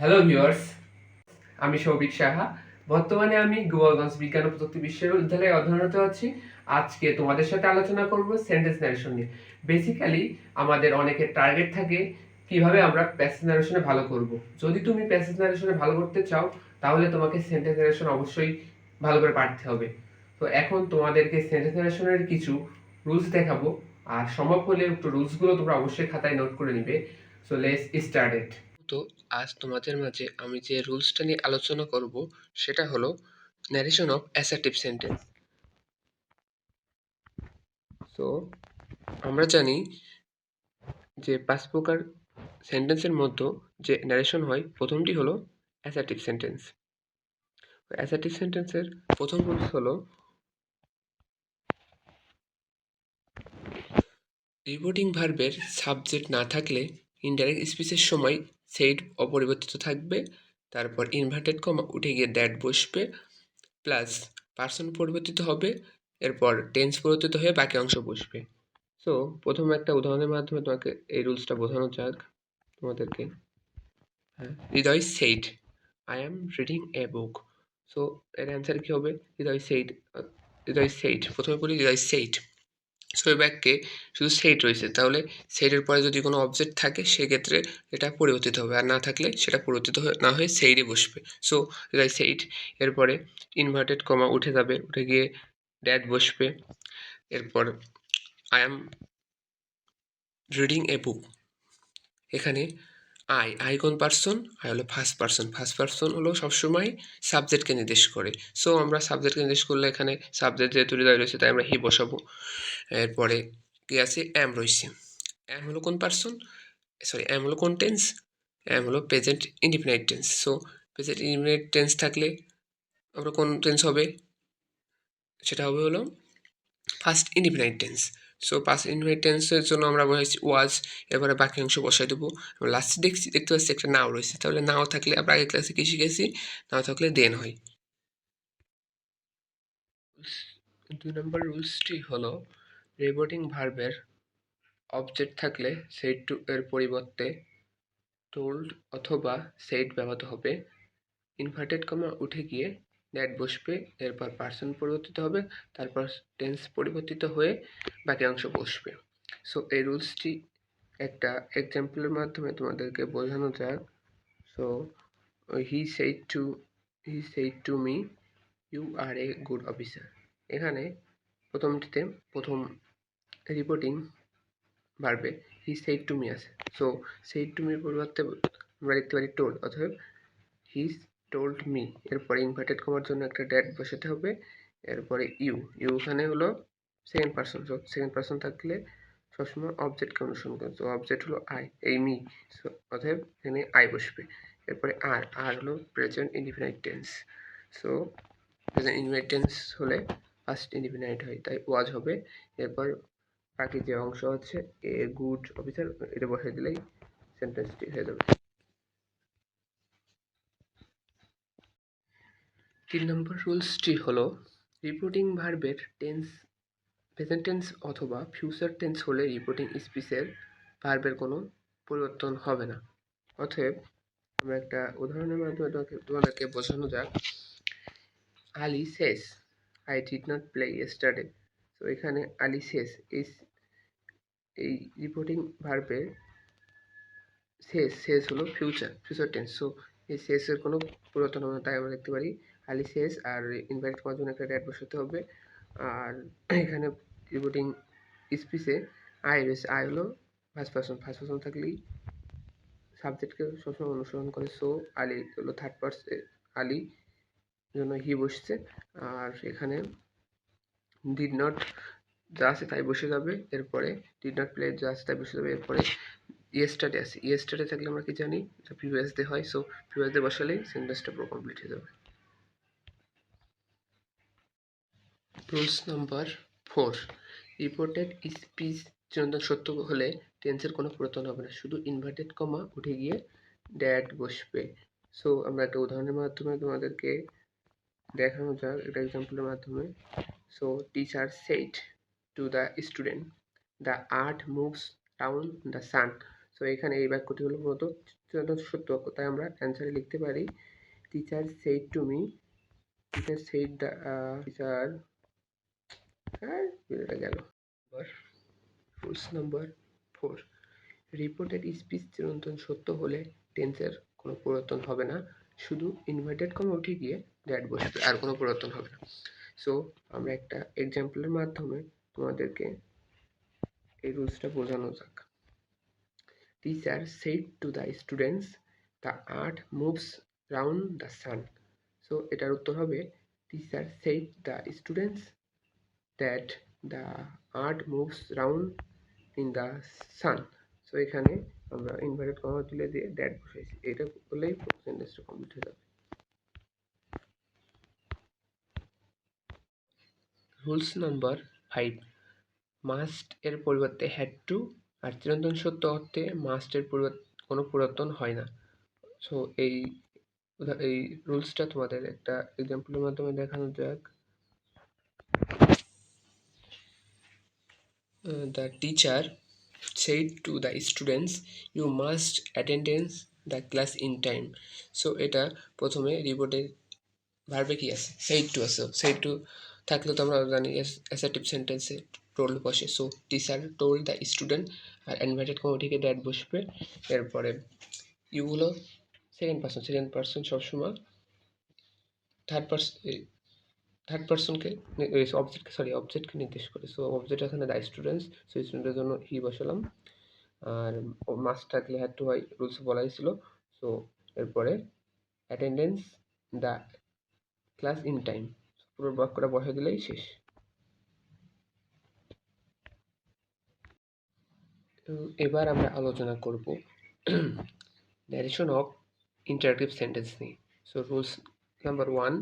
Hello viewers আমি সৌভিক সাহা। বর্তমানে আমি গোয়ালগঞ্জ বিজ্ঞান ও প্রযুক্তি বিশ্ববিদ্যালয়ে অধ্যয়নরত আছি। আজকে তোমাদের সাথে আলোচনা করব সেন্টেন্স ন্যারেশন নিয়ে। বেসিক্যালি আমাদের অনেকের টার্গেট থাকে কীভাবে আমরা প্যাসেজ ন্যারেশনে ভালো করব। যদি তুমি প্যাসেজ ন্যারেশনে ভালো করতে চাও, তাহলে তোমাকে সেন্টেন্স ন্যারেশন অবশ্যই ভালো করে পারতে হবে। তো এখন তোমাদেরকে সেন্টেন্স ন্যারেশনের কিছু রুলস দেখাবো। আর সম্ভব হলে একটু রুলসগুলো তোমরা অবশ্যই খাতায় নোট করে নিবে। সো লেটস স্টার্টেড তো আজ তোমাদের মাঝে আমি যে রুলসটা নিয়ে আলোচনা করব, সেটা হলো narration of assertive sentence so আমরা জানি যে পাঁচ প্রকার সেন্টেন্সের মধ্যে যে ন্যারেশন হয়, প্রথমটি হলো অ্যাসার্টিভ সেন্টেন্স অ্যাসার্টিভ সেন্টেন্সের প্রথম রুলস হলো রিপোর্টিং ভার্বের সাবজেক্ট না থাকলে ইনডাইরেক্ট স্পিচের সময় সেইড অপরিবর্তিত থাকবে। তারপর ইনভার্টেড কমা উঠে গিয়ে দ্যাট বসবে। প্লাস পার্সন পরিবর্তিত হবে। এরপর টেন্স পরিবর্তিত হয়ে বাকি অংশ বসবে। সো প্রথম একটা উদাহরণের মাধ্যমে তোমাকে এই রুলসটা বোঝানো যাক তোমাদেরকে। হ্যাঁ Hriday said I am reading a book so এর অ্যান্সার কী হবে? হৃদয় সেইট হৃদয় সেইট প্রথমে বলি হৃদয় সেইড সো এই বাক্যে শুধু সেট রয়েছে। তাহলে সেটের পরে যদি কোনো অবজেক্ট থাকে, সেক্ষেত্রে এটা পরিবর্তিত হবে। আর না থাকলে সেটা পরিবর্তিত না হয়ে সেইটে বসবে। সো এটা সেইট এরপরে ইনভার্টেড কমা উঠে যাবে। উঠে গিয়ে ড্যাড বসবে। এরপর I am reading a book এখানে আই আই কোন পার্সন আই হলো ফার্স্ট পার্সন ফার্স্ট পার্সন হলো সবসময় সাবজেক্টকে নির্দেশ করে। সো আমরা সাবজেক্টকে নির্দেশ করলে এখানে সাবজেক্ট যেহেতু হৃদয় রয়েছে, তাই আমরা হি বসাবো। এরপরে কি আছে? অ্যাম রয়েছে। অ্যাম হলো কোন পার্সন সরি অ্যাম হলো কোন টেন্স অ্যাম হলো present independent tense so present independent tense থাকলে আমরা কোন টেন্স হবে? সেটা হবে হলো first independent tense so past independent জন্য আমরা বলেছি ওয়াজ এরপরে বাকি অংশ বসাই দেবো। লাস্টে দেখছি, দেখতে পাচ্ছি একটা নাও রয়েছে। তাহলে নাও থাকলে আমরা আগের ক্লাসে কী শিখেছি? নাও থাকলে দেন হয়। দুই নম্বর রুলসটি হলো রিপোর্টিং ভার্বের অবজেক্ট থাকলে সেইট টু এর পরিবর্তে টোল্ড অথবা সেট ব্যবহৃত হবে। ইনভার্টেড কমা উঠে গিয়ে দ্যাট বসবে, এরপর পার্সন পরিবর্তিত হবে, তারপর টেন্স পরিবর্তিত হয়ে বাকি অংশ বসবে। সো এই রুলসটি একটা এক্সাম্পলের মাধ্যমে তোমাদেরকে বোঝানো যাক। So he said to he said to me you are a good officer এখানে প্রথমটিতে প্রথম রিপোর্টিং বাড়বে। হি সেইট টু মি আছে। সো সেইট টু মির পরিবর্তে আমরা লিখতে পারি টোল্ড অথবা হি টোল্ড মি এরপরে ইনভার্টেড কমার জন্য একটা ড্যাট বসাতে হবে, এরপরে ইউ ইউ এখানে হলো second person so second person থাকলে সবসময় অবজেক্টকে অনুসরণ করে তো অবজেক্ট হলো আই এই মি সো অতএব এখানে আই বসবে, এরপরে আর আর হলো present independent tense so present independent tense হলে ফার্স্ট ইন্ডিপেন্ডেন্ট হয়, তাই ওয়াজ হবে, এরপর বাকি যে অংশ হচ্ছে এ গুড অফিসার এটা বসে দিলেই সেন্টেন্সটি হয়ে যাবে। তিন নম্বর রুলসটি হলো রিপোর্টিং ভার্বের টেন্স প্রেজেন্ট টেন্স অথবা ফিউচার টেন্স হলে রিপোর্টিং স্পিচের ভার্বের কোনো পরিবর্তন হবে না। অতএব আমরা একটা উদাহরণের মাধ্যমে তোমাদেরকে বোঝানো যাক। আলি শেষ I did not play yesterday তো এখানে আলি শেষ এই এই রিপোর্টিং ভার্বের শেষ শেষ হলো ফিউচার ফিউচার টেন্স সো এই শেষের কোনো পরিবর্তন হবে তাই আমরা দেখতে পারি আলি শেষ আর ইনভাইট করার জন্য একটা ড্যাট বসাতে হবে। আর এখানে রিপোর্টিং স্পিচে আই রয়েছে আই হলো ফার্স্ট পার্সন ফার্স্ট পার্সন থাকলেই সাবজেক্টকে সবসময় অনুসরণ করে। সো আলি হলো থার্ড পার্সন আলি জন্য হি বসছে। আর এখানে ডিড নট যা আছে তাই বসে যাবে, এরপরে ডিড নট প্লে যা আছে তাই বসে যাবে, এরপরে ইয়েস্টারডে আছে। ইয়েস্টারডে থাকলে আমরা কি জানি? প্রিভিয়াস ডে হয়। সো প্রিভিয়াস ডে বসালেই সেন্টেন্সটা পুরো কমপ্লিট হয়ে যাবে। Rules number four reported speech চিরন্তন সত্য হলে টেন্সের কোনো পরিবর্তন হবে না। শুধু ইনভার্টেড কমা উঠে গিয়ে ড্যাট বসবে। সো আমরা একটা উদাহরণের মাধ্যমে তোমাদেরকে দেখানো যাক, একটা এক্সাম্পলের মাধ্যমে। So teacher said to the student the earth moves down the sun so এখানে এই বাক্যটি হলো মূলত সত্য বাক্য। তাই আমরা অ্যান্সারে লিখতে পারি teacher said to me teacher said the teacher হ্যাঁ এটা গেল। Rules number four reported speech চিরন্তন সত্য হলে টেন্সের কোনো পরিবর্তন হবে না। শুধু ইনভার্টেড কমে উঠে গিয়ে দ্যাট বসবে, আর কোনো পরিবর্তন হবে না। সো আমরা একটা এক্সাম্পলের মাধ্যমে তোমাদেরকে এই রুলসটা বোঝানো যাক। Teacher said to the students the earth moves round the sun so এটার উত্তর হবে teacher said the students that the earth moves round in the sun so এখানে আমরা ইনভার্টেড কমা তুলে দিয়ে দ্যাট বসাইছি। এটা বললেই সেন্টেন্সটা কমপ্লিট হয়ে যাবে। রুলস নাম্বার ফাইভ মাস্ট এর পরিবর্তে হ্যাড টু আর চিরন্তন সত্য অর্থে মাস্টের পরিবর্তে, কোনো পরিবর্তন হয় না। সো এই এই রুলসটা তোমাদের একটা এক্সাম্পলের মাধ্যমে দেখানো যাক। The teacher said to the students, you must attendance the class in time. So এটা প্রথমে রিপোর্টে ভার্বে কি আছে? সেইড টু আছে। সেইড টু থাকলে তো আমরা জানি অ্যাসার্টিভ সেন্টেন্সে টোল্ড বসে। So teacher told the student R inverted কমিটিকে ড্যাট বসবে। এরপরে ইউ হলো সেকেন্ড পার্সন সেকেন্ড পার্সন সবসময় থার্ড পার্সন থার্ড পার্সনকে অবজেক্টকে সরি অবজেক্টকে নির্দেশ করে। সো অবজেক্ট এখানে দ্য স্টুডেন্টস সো স্টুডেন্টের জন্য হি বসালাম। আর মাস্ট থাকলে হ্যাড টু হয় রুলস বলা ছিল। সো এরপরে attend the class in time পুরো বাক্যটা বসে দিলেই শেষ। এবার আমরা আলোচনা করব ন্যারেশন অফ ইন্টারেক্টিভ সেন্টেন্স নিয়ে। So rules number one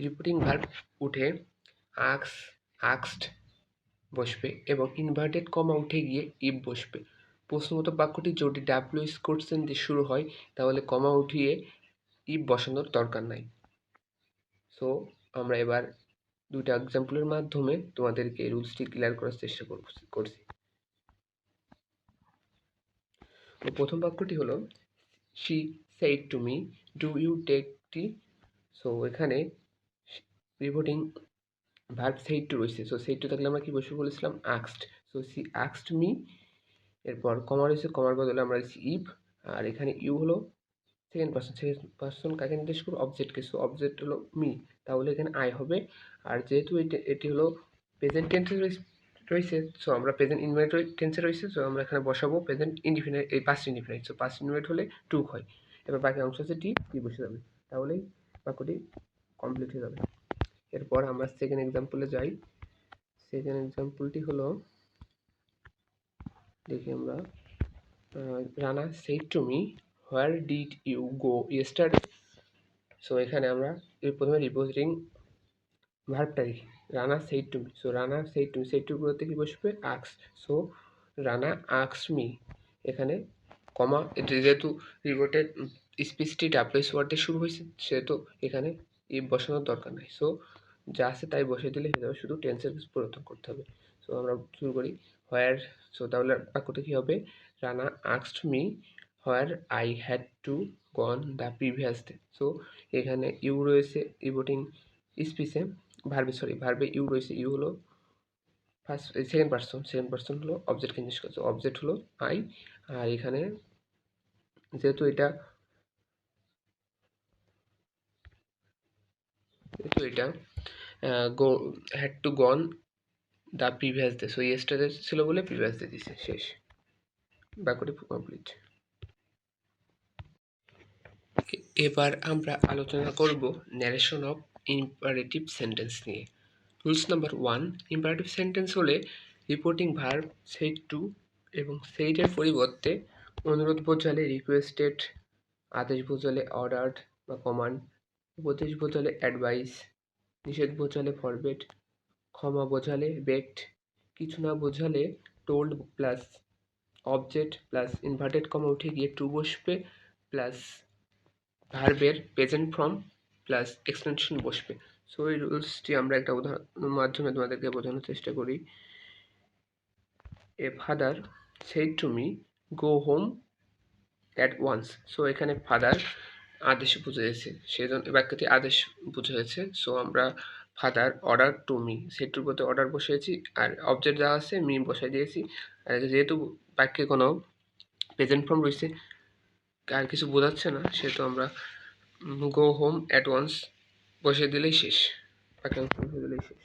reporting verb উঠে আক্স, আক্সড বসবে এবং ইনভার্টেড কমা উঠে গিয়ে ইফ বসবে। প্রশ্নগত বাক্যটি যদি ডাব্লিউ কোটসেন দিয়ে শুরু হয়, তাহলে কমা উঠিয়ে ইফ বসানোর দরকার নাই। সো আমরা এবার দুইটা এক্সাম্পলের মাধ্যমে তোমাদেরকে রুলসটি ক্লিয়ার করার চেষ্টা করছি। তো প্রথম বাক্যটি হলো she said to me do you take tea so এখানে রিপোর্টিং ভার্ব সেইড টু রয়েছে। সো সেইড টু থাকলে আমরা কি বসে বলেছিলাম? আক্সড সো সি আক্সড মি এরপর কমা রয়েছে কমার বদলে আমরা লিখছি ইফ আর এখানে ইউ হলো সেকেন্ড পার্সন সেকেন্ড পার্সন কাকে নির্দেশ করব? অবজেক্টকে সো অবজেক্ট হলো মি তাহলে এখানে আই হবে। আর যেহেতু এটি এটি হলো প্রেজেন্ট টেন্সে রয়েছে সো আমরা প্রেজেন্ট ইনভাইট টেন্সে রয়েছে সো আমরা এখানে বসাবো প্রেজেন্ট ইনডিফিনাইট এই past indefinite so past indefinite হলে টু হয়। এবার বাকি অংশ হচ্ছে টি টি বসে যাবে। তাহলেই বাক্যটি কমপ্লিট হয়ে যাবে। এরপর আমরা সেকেন্ড এক্সাম্পলে যাই। সেকেন্ড এক্সাম্পলটি হলো, দেখি আমরা Rana said to me where did you go yesterday so এখানে আমরা প্রথমে রিপোজিটিং ভার্বটা দেখি। Rana said to me so Rana said to me said to কি বসবে? Asks so Rana asks me এখানে কমা যেহেতু রিপোর্টের স্পিচটি ডাব্লিউএস ওয়ার্ডে শুরু হয়েছে, সেহেতু এখানে ইফ বসানোর দরকার নেই। সো যা আছে তাই বসিয়ে দিলে যাবে। শুধু টেন্সের পরিবর্তন করতে হবে। সো আমরা শুরু করি। হোয়ার সো তাহলে বাক্যটা কী হবে? Rana আক্সড me where I had to gone the previous day so এখানে ইউ রয়েছে রিপোর্টিং স্পিচে ভার্বে সরি ভার্বে ইউ রয়েছে। ইউ হলো first second person second person হলো অবজেক্টকে জিজ্ঞেস করছে। অবজেক্ট হলো আই আর এখানে যেহেতু এটা যেহেতু এটা go had to gone the previous day so yesterday ছিল বলে প্রিভিয়াস ডে দিছে, শেষ। বাক্যটি কমপ্লিট এবার আমরা আলোচনা করব ন্যারেশন অফ ইম্পারেটিভ সেন্টেন্স নিয়ে। Rules number one imperative sentence হলে রিপোর্টিং ভার্ব সেইড টু এবং সেইডের পরিবর্তে অনুরোধ বোঝালে রিকোয়েস্টেড আদেশ বোঝালে অর্ডার্ড বা কমান্ড উপদেশ বোঝালে অ্যাডভাইস নিষেধ বোঝালে ফরবেট ক্ষমা বোঝালে বেক্ট কিছু না বোঝালে told plus object plus inverted comma উঠে গিয়ে টু বসবে প্লাস ভার্বের প্রেজেন্ট ফর্ম প্লাস এক্সটেনশন বসবে। সো এই রুলসটি আমরা একটা উদাহরণের মাধ্যমে তোমাদেরকে বোঝানোর চেষ্টা করি। A father said to me go home at once so এখানে ফাদার আদেশ বুঝেছে সেই জন্য বাক্যটি আদেশ বুঝেছে সো আমরা ফাদার অর্ডার টু মি সেটুর প্রতি অর্ডার বসিয়েছি আর অবজেক্ট যা আছে মি বসাই দিয়েছি। আর যেহেতু বাক্যে কোনো প্রেজেন্ট ফর্ম রয়েছে, আর কিছু বোঝাচ্ছে না, সেহেতু আমরা গো হোম অ্যাট ওয়ান্স বসিয়ে দিলেই শেষ। বাক্যাংশ বসিয়ে দিলেই শেষ।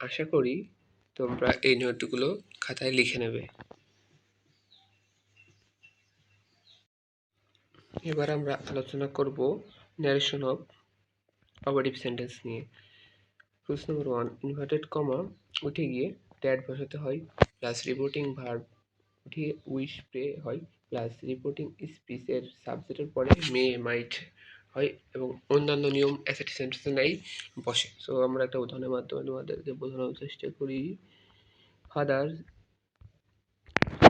আশা করি তোমরা এই নোটগুলো খাতায় লিখে নেবে। এবার আমরা আলোচনা করব ন্যারেশন অফ অপারেটিভ সেন্টেন্স নিয়ে। Rules number one inverted comma উঠে গিয়ে ড্যাড বসাতে হয় প্লাস রিপোর্টিং ভার্ব উঠিয়ে উইশ প্রে হয় প্লাস রিপোর্টিং স্পিচের সাবজেক্টের পরে মে মাইট হয় এবং অন্যান্য নিয়ম অ্যাসেট সেন্টেন্সে নাই বসে। সো আমরা একটা উদাহরণের মাধ্যমে তোমাদেরকে বোঝানোর চেষ্টা করি। Father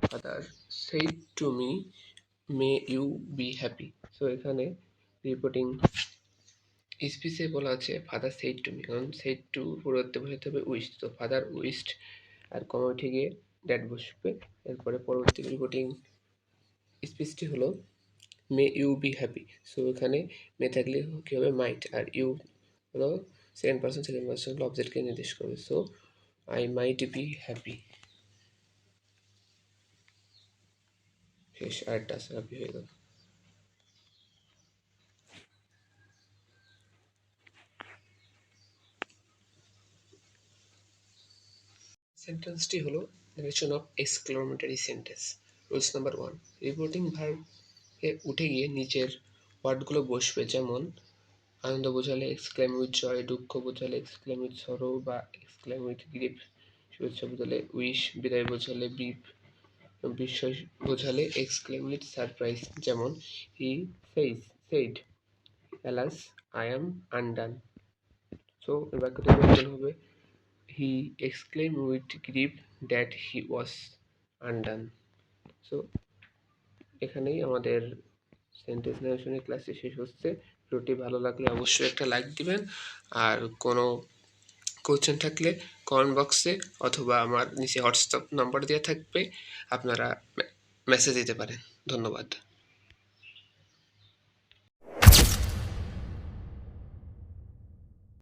father said to me may you be happy so এখানে রিপোর্টিং স্পিচে বলা আছে ফাদার সেইড টু মি কারণ সেইড টু পরবর্তী বসাতে হবে উইস্ট তো ফাদার উইস্ট আর কমা উঠে গিয়ে ড্যাড বসবে। এরপরে পরবর্তী রিপোর্টিং স্পিচটি হলো may you be happy so এখানে মে থাকলে কী হবে? মাইট আর ইউ হলো সেকেন্ড পার্সন সেকেন্ড পার্সন অবজেক্টকে নির্দেশ করবে। So I might be happy শেষ আরেকটা আছে হ্যাপি হয়ে গেল। সেন্টেন্সটি হলো narration of exclamatory sentence rules number one reporting ভার্বে উঠে গিয়ে নিচের ওয়ার্ডগুলো বসবে, যেমন, আনন্দ বোঝালে এক্সক্লেম উইথ জয় দুঃখ বোঝালে এক্সক্লেম উইথ সরো বা এক্সক্লেম উইথ গ্রিপ শুভেচ্ছা বোঝালে উইশ বিদায় বোঝালে বিপ বিস্ময় বোঝালে এক্সক্লেম উইথ সারপ্রাইজ যেমন he says said alas I am undone so এর বাক্যটি হবে? He exclaim with grief that he was undone so এখানেই আমাদের সেন্টেন্স নারেশনের ক্লাসে শেষ হচ্ছে। ভিডিওটি ভালো লাগলে অবশ্যই একটা লাইক দিবেন। আর কোনো কোয়েশ্চেন থাকলে কমেন্ট বক্সে অথবা আমার নিচে হোয়াটসঅ্যাপ নাম্বার দেওয়া থাকবে আপনারা মেসেজ দিতে পারেন। ধন্যবাদ।